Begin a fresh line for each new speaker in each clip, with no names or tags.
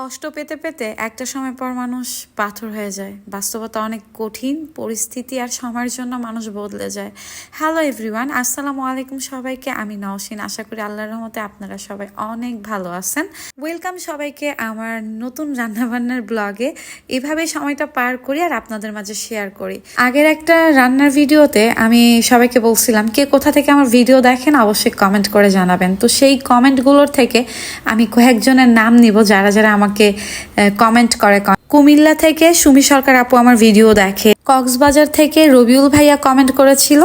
কষ্ট পেতে পেতে একটা সময় পর মানুষ পাথর হয়ে যায়। বাস্তবতা অনেক কঠিন, পরিস্থিতি আর সময়ের জন্য মানুষ বদলে যায়। হ্যালো এভরিওয়ান আসসালামু আলাইকুম সবাইকে। আমি নওশিন। আশা করি আল্লাহর রহমতে আপনারা সবাই অনেক ভালো আছেন। ওয়েলকাম সবাইকে আমার নতুন রান্নাবান্নার ব্লগে। এভাবে সময়টা পার করি আর আপনাদের মাঝে শেয়ার করি। আগের একটা রান্নার ভিডিওতে আমি সবাইকে বলছিলাম, কে কোথা থেকে আমার ভিডিও দেখেন অবশ্যই কমেন্ট করে জানাবেন। তো সেই কমেন্টগুলোর থেকে আমি কয়েকজনের নাম নিব যারা যারা আমাকে কমেন্ট করে। কুমিল্লা থেকে সুমি সরকার আপু আমার ভিডিও দেখে। কক্সবাজার থেকে রবিউল ভাইয়া কমেন্ট করেছিল।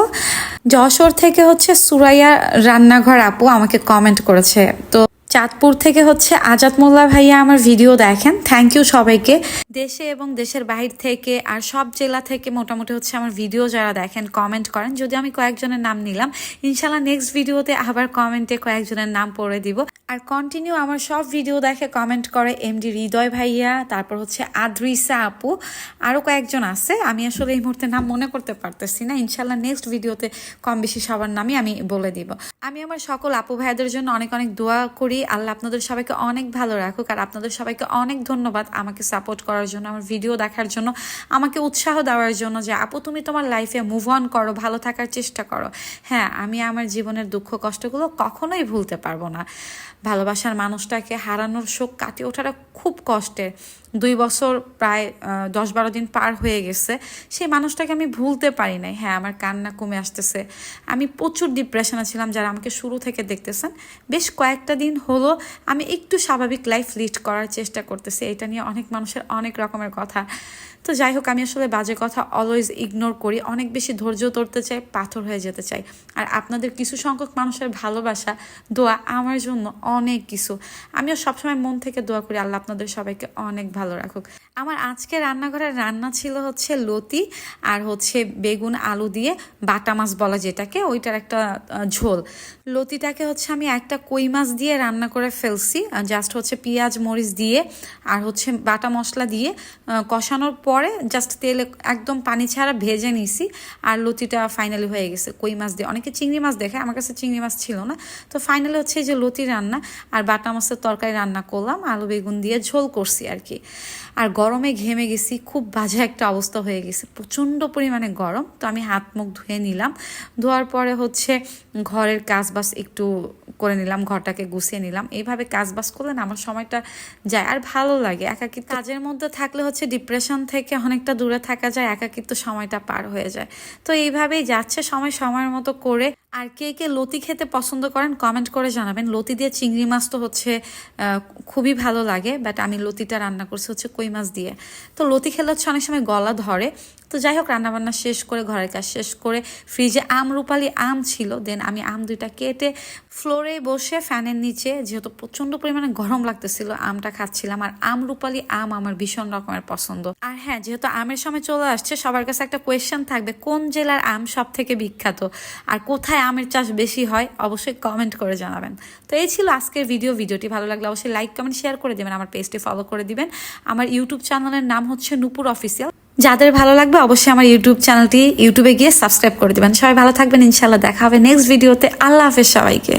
যশোর থেকে হচ্ছে সুরাইয়া রান্নাঘর আপু আমাকে কমেন্ট করেছে। তো চাঁদপুর থেকে হচ্ছে আজাদ মোল্লা ভাইয়া আমার ভিডিও দেখেন। থ্যাংক ইউ সবাইকে। দেশে এবং দেশের বাহির থেকে আর সব জেলা থেকে মোটামুটি হচ্ছে আমার ভিডিও যারা দেখেন কমেন্ট করেন। যদি আমি কয়েকজনের নাম নিলাম, ইনশাল্লাহ নেক্সট ভিডিওতে আবার কমেন্টে কয়েকজনের নাম পড়ে দিব। আর কন্টিনিউ আমার সব ভিডিও দেখে কমেন্ট করে এমডি হৃদয় ভাইয়া, তারপর হচ্ছে আদ্রিসা আপু আরও কয়েকজন আছে। আমি আসলে এই মুহূর্তে নাম মনে করতে পারতেছি না। ইনশাল্লাহ নেক্সট ভিডিওতে কম বেশি সবার নামই আমি বলে দিব। আমি আমার সকল আপু ভাইদের জন্য অনেক অনেক দোয়া করি। আল্লাহ আপনাদের সবাইকে অনেক ভালো রাখুক আর আপনাদের সবাইকে অনেক ধন্যবাদ আমাকে সাপোর্ট করার জন্য, আমার ভিডিও দেখার জন্য, আমাকে উৎসাহ দেওয়ার জন্য যে, আপু, তুমি তোমার লাইফে মুভ অন করো, ভালো থাকার চেষ্টা করো। হ্যাঁ আমি আমার জীবনের দুঃখ কষ্টগুলো কখনোই ভুলতে পারব না। ভালোবাসার মানুষটাকে হারানোর শোক কাটিয়ে ওঠাটা খুব কষ্টের। দুই বছর প্রায় দশ বারো দিন পার হয়ে গেছে। সেই মানুষটাকে আমি ভুলতে পারি নাই। হ্যাঁ আমার কান্না কমে আসতেছে। আমি প্রচুর ডিপ্রেশনে ছিলাম, যারা আমাকে শুরু থেকে দেখতেছেন। বেশ কয়েকটা দিন হলো আমি একটু স্বাভাবিক লাইফ লিড করার চেষ্টা করতেছি। এটা নিয়ে অনেক মানুষের অনেক রকমের কথা। তো যাই হোক, আমি আসলে বাজে কথা অলওয়েজ ইগনোর করি। অনেক বেশি ধৈর্য ধরতে চাই, পাথর হয়ে যেতে চাই। আর আপনাদের কিছু সংখ্যক মানুষের ভালোবাসা, দোয়া আমার জন্য অনেক কিছু। আমিও সবসময় মন থেকে দোয়া করি, আল্লাহ আপনাদের সবাইকে অনেক ভালো রাখুক। আমার আজকে রান্নাঘরের রান্না ছিল হচ্ছে লতি আর হচ্ছে বেগুন, আলু দিয়ে বাটা মাছ বলা যেটাকে, ওইটার একটা ঝোল। লতিটাকে হচ্ছে আমি একটা কই মাছ দিয়ে রান্না করে ফেলছি জাস্ট হচ্ছে পেঁয়াজ, মরিচ দিয়ে আর হচ্ছে বাটা মশলা দিয়ে কষানোর পরে জাস্ট তেলে একদম পানি ছাড়া ভেজে নিছি আর লতিটা ফাইনালি হয়ে গেছে। কই মাছ দিয়ে, অনেকে চিংড়ি মাছ দেখে, আমার কাছে চিংড়ি মাছ ছিল না। তো ফাইনালি হচ্ছে এই যে লতি রান্না আর বাটা মাছের তরকারি রান্না করলাম, আলু বেগুন দিয়ে ঝোল করছি আর কি। আর গরমে ঘেমে গেছি, খুব বাজে একটা অবস্থা হয়ে গেছে, প্রচণ্ড পরিমাণে গরম। তো আমি হাত মুখ ধুয়ে নিলাম, ধোয়ার পরে হচ্ছে ঘরের কাজ বাস একটু করে নিলাম, ঘরটাকে গুছিয়ে নিলাম। এইভাবে কাজ বাস করলে না আমার সময়টা যায়, আর ভালো লাগে। একাকিত্ব কাজের মধ্যে থাকলে হচ্ছে ডিপ্রেশন থেকে অনেকটা দূরে থাকা যায়, একাকিত্ব সময়টা পার হয়ে যায়। তো এইভাবেই যাচ্ছে, সময় সময়ের মতো করে। আর কে কে লতি খেতে পছন্দ করেন কমেন্ট করে জানাবেন। লতি দিয়ে চিংড়ি মাছ তো হচ্ছে খুবই ভালো লাগে বাট আমি লতিটা রান্না করছি হচ্ছে কই মাছ দিয়ে। তো লতি খেলে হচ্ছে অনেক সময় গলা ধরে। তো যাই হোক, রান্নাবান্না শেষ করে, ঘরের কাজ শেষ করে ফ্রিজে আম, রূপালি আম ছিল দেন আমি আম দুইটা কেটে ফ্লোরে বসে ফ্যানের নিচে, যেহেতু প্রচণ্ড পরিমাণে গরম লাগতেছিল, আমটা খাচ্ছিলাম। আর আম, রূপালি আম আমার ভীষণ রকমের পছন্দ। আর হ্যাঁ যেহেতু আমের সময় চলে আসছে, সবার কাছে একটা কোয়েশ্চেন থাকবে, কোন জেলার আম সব থেকে বিখ্যাত? আর কোথায় আমের চাষ বেশি হয়? অবশ্যই কমেন্ট করে জানাবেন। তো এই ছিল আজকের ভিডিও ভিডিওটি ভালো লাগলে অবশ্যই লাইক কমেন্ট শেয়ার করে দেবেন, আমার পেজটি ফলো করে দিবেন। আমার ইউটিউব চ্যানেলের নাম হচ্ছে নুপুর অফিসিয়াল যাদের ভালো লাগবে অবশ্যই আমার ইউটিউব চ্যানেলটি ইউটিউবে গিয়ে সাবস্ক্রাইব করে দেবেন। সবাই ভালো থাকবেন ইনশাল্লাহ দেখা হবে নেক্সট ভিডিওতে আল্লাহ হাফেজ সবাইকে।